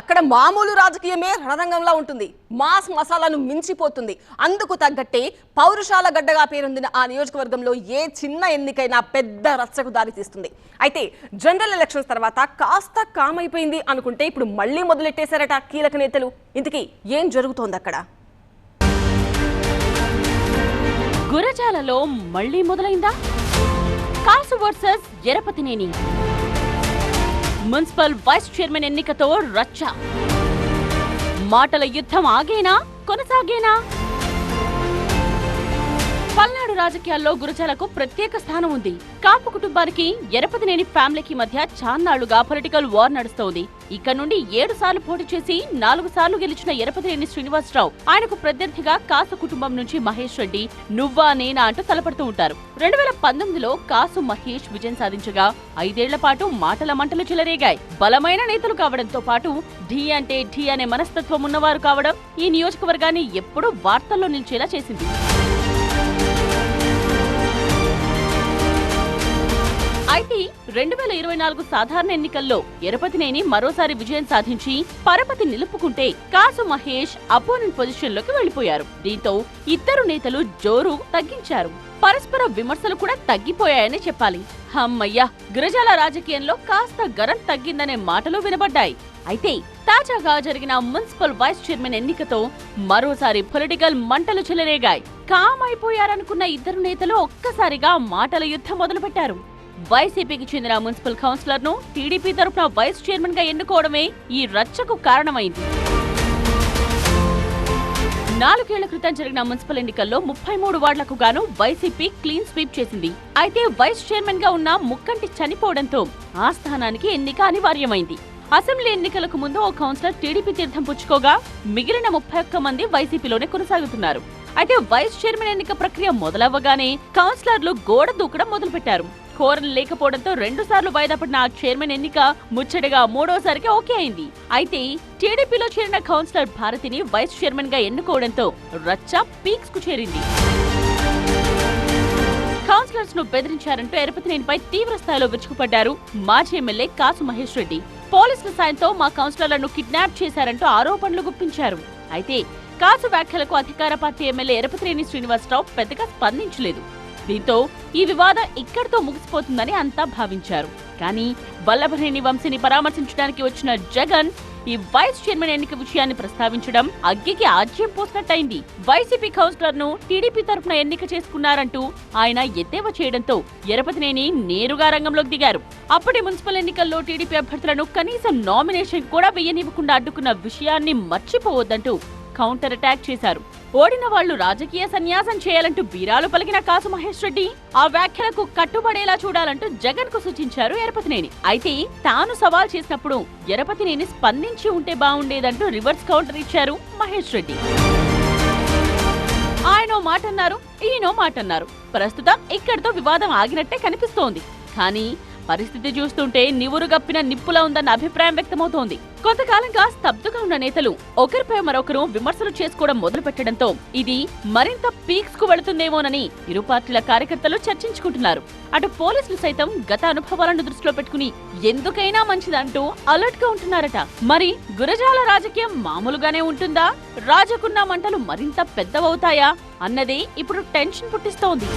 అక్కడ మామూలు రాజకీయమే రణరంగంలా ఉంటుంది. మాస్ మసాలాను మించిపోతుంది. అందుకు తగ్గట్టే పౌరుషాల గడ్డగా పేరొందిన ఆ నియోజకవర్గంలో ఏ చిన్న ఎన్నికైనా పెద్ద రచ్చకు దారితీస్తుంది అయితే జనరల్ ఎలక్షన్స్ తర్వాత కాస్త కామైపోయింది అనుకుంటే ఇప్పుడు మళ్ళీ మొదలెట్టేశారట కీలక నేతలు. ఇంతకీ ఏం జరుగుతోంది అక్కడ? గురజాలలో మళ్ళీ మొదలైందా? Kasu versus Yarapathineni. Municipal vice chairman ఎన్నికతో రచ్చ. మాటల యుద్ధం ఆగేనా? కొనసాగేనా? రాజకీయాల్లో గురజాలకు ప్రత్యేక స్థానం ఉంది. కాపు కుటుంబానికి ఎరపతినేని ఫ్యామిలీకి మధ్య చాన్నాళ్ళుగా పొలిటికల్ వార్ నడుస్తోంది. ఇక్కడ నుండి ఏడు సార్లు పోటీ చేసి నాలుగు సార్లు గెలిచిన ఎరపతినేని శ్రీనివాసరావు ఆయనకు ప్రత్యర్థిగా కాసు కుటుంబం నుంచి మహేష్ రెడ్డి నువ్వా నేనా అంటూ తలపడుతూ ఉంటారు. రెండు వేల పంతొమ్మిదిలో కాసు మహేష్ విజయం సాధించగా ఐదేళ్ళ పాటు మాటల మంటలు చెలరేగాయి. బలమైన నేతలు కావడంతో పాటు ఢీ అంటే ఢీ అనే మనస్తత్వం ఉన్నవారు కావడం ఈ నియోజకవర్గాన్ని ఎప్పుడూ వార్తల్లో నిలిచేలా చేసింది. రెండు వేల ఇరవై నాలుగు సాధారణ ఎన్నికల్లో ఎరపతినేని మరోసారి విజయం సాధించి పరపతి నిలుపుకుంటే కాసు మహేష్ అపోనెంట్ పొజిషన్లోకి వెళ్ళిపోయారు దీంతో ఇద్దరు నేతలు జోరు తగ్గించారు. పరస్పర విమర్శలు కూడా తగ్గిపోయాయని చెప్పాలి. హమ్మయ్య! గిరిజాల రాజకీయంలో కాస్త గరం తగ్గిందనే మాటలు వినబడ్డాయి. అయితే తాజాగా జరిగిన మున్సిపల్ వైస్ చైర్మన్ ఎన్నికతో మరోసారి పొలిటికల్ మంటలు చెలరేగాయి. కామైపోయారనుకున్న ఇద్దరు నేతలు ఒక్కసారిగా మాటల యుద్ధం మొదలుపెట్టారు. వైసీపీకి చెందిన మున్సిపల్ కౌన్సిలర్ను టీడీపీ తరఫున వైస్ చైర్మన్గా ఎన్నుకోవడమే ఈ రచ్చకు కారణమైంది. నాలుగేళ్ళ క్రితం జరిగిన మున్సిపల్ ఎన్నికల్లో ముప్పై మూడు వార్డులకు గాను వైసీపీ క్లీన్ స్వీప్ చేసింది. అయితే వైస్ చైర్మన్గా ఉన్న ముక్కంటి చనిపోవడంతో ఆ స్థానానికి ఎన్నిక అనివార్యమైంది. అసెంబ్లీ ఎన్నికలకు ముందు ఓ కౌన్సిలర్ టీడీపీ తీర్థం పుచ్చుకోగా మిగిలిన ముప్పై ఒక్క మంది వైసీపీలోనే కొనసాగుతున్నారు. అయితే వైస్ చైర్మన్ ఎన్నిక ప్రక్రియ మొదలవ్వగానే కౌన్సిలర్లు గోడ దూకడం మొదలుపెట్టారు. కోరం లేకపోవడంతో రెండు సార్లు వాయిదా పడిన ఆ చైర్మన్ ఎన్నిక ముచ్చటగా మూడోసారికి ఓకే అయింది. అయితే టీడీపీలో చేరిన కౌన్సిలర్ భారతిని వైస్ చైర్మన్గా ఎన్నుకోవడంతో రచ్చ పీక్స్కు చేరింది. కౌన్సిలర్స్ను బెదిరించారంటూ ఎరపతినేనిపై తీవ్ర స్థాయిలో విరుచుకుపడ్డారు మాజీ ఎమ్మెల్యే కాసు మహేష్ రెడ్డి. పోలీసుల సాయంతో మా కౌన్సిలర్లను కిడ్నాప్ చేశారంటూ ఆరోపణలు గుప్పించారు. అయితే కాసు వ్యాఖ్యలకు అధికార పార్టీ ఎమ్మెల్యే ఎరపతినేని శ్రీనివాసరావు పెద్దగా స్పందించలేదు. దీంతో ఈ వివాదం ఇక్కడితో ముగిసిపోతుందని అంతా భావించారు. కానీ వల్లభనేని వంశీని పరామర్శించడానికి వచ్చిన జగన్ ఈ వైస్ చైర్మన్ ఎన్నిక విషయాన్ని ప్రస్తావించడం అగ్గికి ఆజ్యం పోసినట్టయింది. వైసీపీ కౌన్సిలర్ను టీడీపీ తరఫున ఎన్నిక చేసుకున్నారంటూ ఆయన ఎద్దేవా చేయడంతో ఎరపతినేని నేరుగా రంగంలోకి దిగారు. అప్పటి మున్సిపల్ ఎన్నికల్లో టీడీపీ అభ్యర్థులను కనీసం నామినేషన్ కూడా వెయ్యనివ్వకుండా అడ్డుకున్న విషయాన్ని మర్చిపోవద్దంటూ కౌంటర్ అటాక్ చేశారు. ఓడిన వాళ్ళు రాజకీయ సన్యాసం చేయాలంటూ బీరాలు పలికిన కాసు మహేష్ రెడ్డి ఆ వ్యాఖ్యలకు కట్టుబడేలా చూడాలంటూ జగన్కు సూచించారు ఎరపతినేని. అయితే తాను సవాల్ చేసినప్పుడు ఎరపతినేని స్పందించి ఉంటే బాగుండేదంటూ రివర్స్ కౌంటర్ ఇచ్చారు మహేష్ రెడ్డి. ఆయనో మాట అన్నారు ఈయనో మాట అన్నారు ప్రస్తుతం ఇక్కడితో వివాదం ఆగినట్టే కనిపిస్తోంది. కానీ పరిస్థితి చూస్తుంటే నివురు గప్పిన నిప్పులా ఉందన్న అభిప్రాయం వ్యక్తమవుతోంది. కొంతకాలంగా స్తబ్దుగా ఉన్న నేతలు ఒకరిపై మరొకరు విమర్శలు చేసుకోవడం మొదలుపెట్టడంతో ఇది మరింత పీక్స్కు వెళుతుందేమోనని ఇరు పార్టీల కార్యకర్తలు చర్చించుకుంటున్నారు. అటు పోలీసులు సైతం గత అనుభవాలను దృష్టిలో పెట్టుకుని ఎందుకైనా మంచిదంటూ అలర్ట్గా ఉంటున్నారట. మరి గురజాల రాజకీయం మామూలుగానే ఉంటుందా? రాజకున్న మంటలు మరింత పెద్దవవుతాయా? అన్నదే ఇప్పుడు టెన్షన్ పుట్టిస్తోంది.